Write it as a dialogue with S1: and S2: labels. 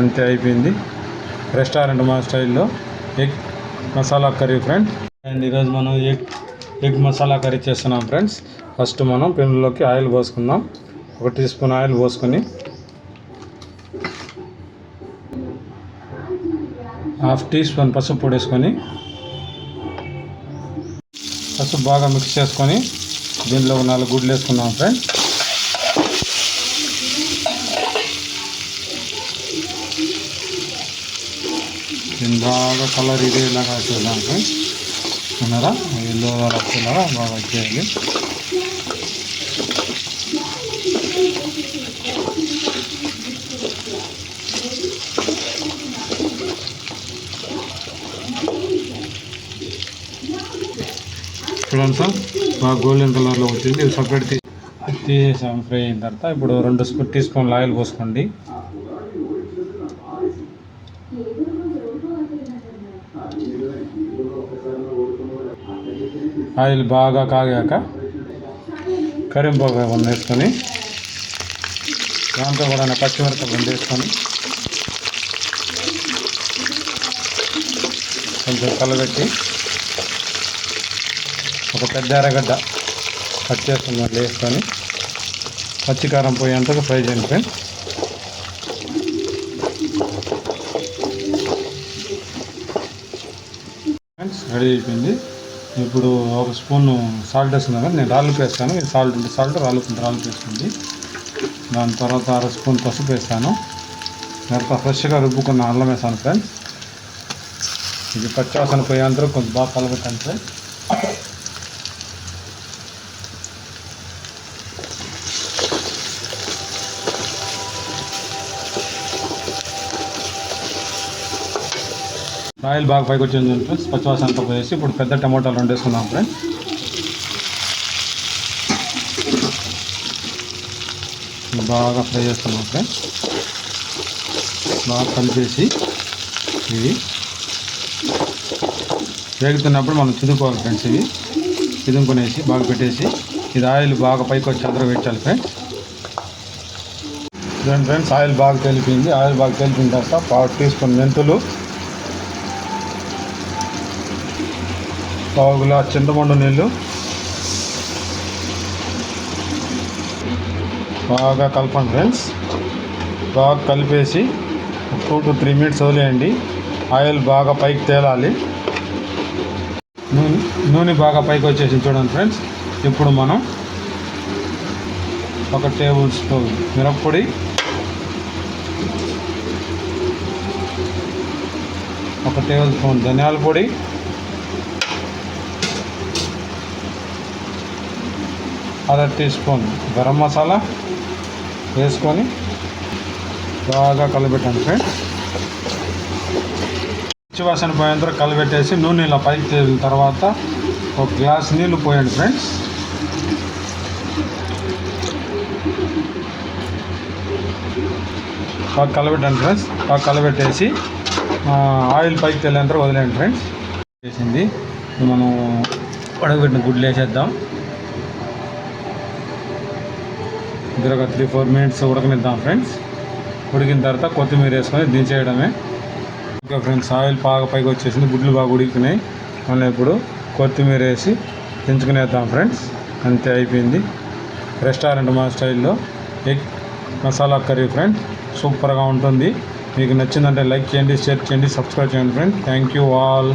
S1: అంతే అయిపోయింది. రెస్టారెంట్ మా స్టైల్లో egg masala curry friends and ఈరోజు మనం ఎగ్ ఎగ్ మసాలా కర్రీ చేస్తున్నాం ఫ్రెండ్స్. ఫస్ట్ మనం పెన్నులోకి ఆయిల్ పోసుకుందాం. ఒక టీ స్పూన్ ఆయిల్ పోసుకొని హాఫ్ టీ స్పూన్ పసుపు పొడి వేసుకొని పసుపు బాగా మిక్స్ చేసుకొని దీనిలో నాలుగు గుడ్లు వేసుకున్నాం ఫ్రెండ్స్. దీన్ని బాగా కలర్ ఇదే ఇలాగా వచ్చేదానికి. ఉన్నారా ఎల్లో వచ్చేలాగా బాగా వచ్చేయాలి చూడండి సార్ బాగా గోల్డెన్ కలర్లో వచ్చింది. ఇది సపరేట్ తీసేసాం ఫ్రై అయిన తర్వాత. ఇప్పుడు రెండు స్పూన్ టీ స్పూన్లు ఆయిల్ పోసుకోండి. ఆయిల్ బాగా కాగాక కరింపాకు కొన్ని వేసుకొని దాంతో కూడా పచ్చిమిరపకాయలు రెండు వేసుకొని కొంచెం కలబెట్టి ఒక పెద్ద ఎర్రగడ్డ కట్ చేసుకుని వేసుకొని పచ్చికారం పోయేంతగా ఫ్రై చేయండి ఫ్రెండ్స్ ఫ్రెండ్స్ రెడీ అయిపోయింది. ఇప్పుడు ఒక స్పూన్ సాల్ట్ వేస్తున్నాను నేను రాళ్ళు వేస్తాను. ఇది సాల్ట్ ఉంది సాల్ట్ రాళ్ళు రాళ్ళు పేస్తుంది దాని తర్వాత అర స్పూన్ పసుపు వేస్తాను. తర్వాత ఫ్రెష్గా రుబ్బుకున్న అల్లం వేసాను ఫ్రెండ్స్ ఇది పచ్చివాసన పోయేంతలో కొంచెం బాగా కలబెట్టాను ఫ్రెండ్స్ ఆయిల్ బాగా పైకి వచ్చింది ఫ్రెండ్స్. పచ్చివాసన అంతా పోయేసి ఇప్పుడు పెద్ద టమాటాలు రెండు వేసుకుందాం ఫ్రెండ్స్. బాగా ఫ్రై చేస్తున్నాం ఫ్రెండ్స్. బాగా కలిపేసి ఇవి వేగుతున్నప్పుడు మనం చిదుకోవాలి ఫ్రెండ్స్ ఇవి. చిదుకునేసి బాగా పెట్టేసి ఇది ఆయిల్ బాగా పైకి వచ్చి అందరూ పెట్టాలి ఫ్రెండ్స్. ఫ్రెండ్స్ ఆయిల్ బాగా తెలిపింది. ఆయిల్ బాగా తెలిపిన తర్వాత పావు టీ స్పూన్ మెంతులు పావు గ్లాస్ చింతపండు నీళ్ళు. బాగా కలపండి ఫ్రెండ్స్. బాగా కలిపేసి టూ టు త్రీ మినిట్స్ వదిలేయండి. ఆయిల్ బాగా పైకి తేలాలి. నూనె నూనె బాగా పైకి వచ్చేసి చూడండి ఫ్రెండ్స్. ఇప్పుడు మనం ఒక టేబుల్ స్పూన్ మిరప్పొడి ఒక టేబుల్ స్పూన్ ధనియాల పొడి అర టీ స్పూన్ గరం మసాలా వేసుకొని బాగా కలబెట్టండి ఫ్రెండ్స్ పచ్చివాసన పోయేంత కలిపెట్టేసి నూనె ఇలా పైకి తేలిన తర్వాత ఒక గ్లాస్ నీళ్ళు పోయండి ఫ్రెండ్స్ బాగా కలబెట్టండి ఫ్రెండ్స్ బాగా కలబెట్టేసి ఆయిల్ పైకి తేలేంత వదిలేండి ఫ్రెండ్స్ వేసింది. మనం ఉడకబెట్టిన గుడ్లు వేసేద్దాం. ఇద్దరు ఒక త్రీ ఫోర్ మినిట్స్ ఉడకనిద్దాం ఫ్రెండ్స్ ఉడికిన తర్వాత కొత్తిమీర వేసుకొని దించేయడమే. ఇంకా ఫ్రెండ్స్ ఆయిల్ బాగా పైకి వచ్చేసింది గుడ్లు బాగా ఉడికినాయి. మనం ఇప్పుడు కొత్తిమీర వేసి దించుకునేద్దాం ఫ్రెండ్స్ అంతే అయిపోయింది. రెస్టారెంట్ మా స్టైల్లో. ఎగ్ మసాలా కర్రీ ఫ్రెండ్స్ సూపర్గా ఉంటుంది. మీకు నచ్చిందంటే లైక్ చేయండి షేర్ చేయండి సబ్స్క్రైబ్ చేయండి ఫ్రెండ్స్ థ్యాంక్ యూ ఆల్